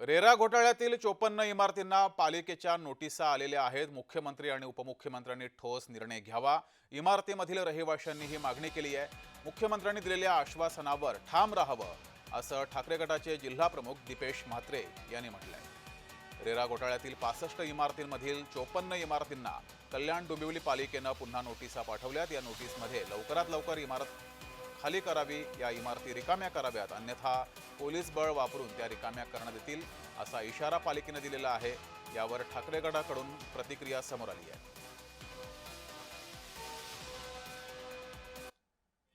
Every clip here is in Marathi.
रेरा घोटाळ्यातील चोपन्न इमारतींना पालिकेच्या नोटिसा आलेल्या आहेत. मुख्यमंत्री आणि उपमुख्यमंत्र्यांनी ठोस निर्णय घ्यावा. इमारतीमधील रहिवाशांनी ही मागणी केली आहे. मुख्यमंत्र्यांनी दिलेल्या आश्वासनावर ठाम राहावं असं ठाकरे गटाचे जिल्हाप्रमुख दीपेश म्हात्रे यांनी म्हटलंय. रेरा घोटाळ्यातील पासष्ट इमारतींमधील चोपन्न इमारतींना कल्याण डोंबिवली पालिकेनं पुन्हा नोटिसा पाठवल्यात. या नोटीसमध्ये लवकरात लवकर इमारत खाली करावी या इमारती रिकाम्या कराव्यात अन्यथा पोलीस बळ वापरून त्या रिकाम्या करण्यात येतील असा इशारा पालिकेनं दिलेला आहे. यावर ठाकरे गटाकडून प्रतिक्रिया समोर आली आहे.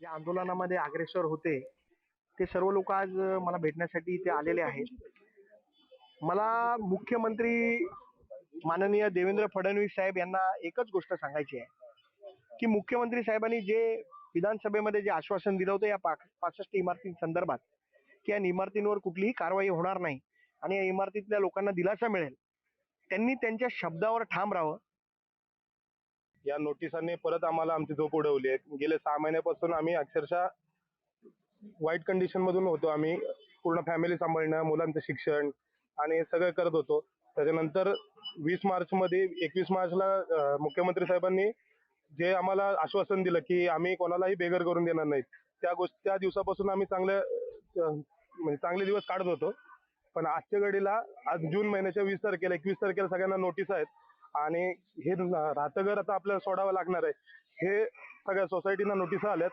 या आंदोलनामध्ये अग्रेसर होते ते सर्व लोक आज मला भेटण्यासाठी इथे आलेले आहेत. मला मुख्यमंत्री माननीय देवेंद्र फडणवीस साहेब यांना एकच गोष्ट सांगायची आहे की मुख्यमंत्री साहेबांनी जे विधानसभेमध्ये जे आश्वासन दिलं होतं या पासष्ट इमारतींसंदर्भात की या इमारतींवर कुठलीही कारवाई होणार नाही आणि या इमारतीतल्या लोकांना दिलासा मिळेल त्यांनी त्यांच्या शब्दावर ठाम राहावं. या नोटिसांनी परत आम्हाला आमची झोप उडवली आहे. गेले सहा महिन्यापासून आम्ही अक्षरशः वाईट कंडिशन मधून होतो. आम्ही पूर्ण फॅमिली सांभाळणं मुलांचं शिक्षण आणि सगळं करत होतो. त्याच्यानंतर वीस मार्च मध्ये एकवीस मार्चला मुख्यमंत्री साहेबांनी जे आम्हाला आश्वासन दिलं की आम्ही कोणालाही बेघर करून देणार नाहीत. त्या गोष्टी त्या दिवसापासून आम्ही चांगल्या म्हणजे चांगले दिवस काढत होतो. पण आजच्या घडीला आज जून महिन्याच्या वीस तारखेला एकवीस तारखेला सगळ्यांना नोटीस आहेत. आणि हे राहतं घर आता आपल्याला सोडावं लागणार आहे. हे सगळ्या सोसायटीना नोटीस आल्यात.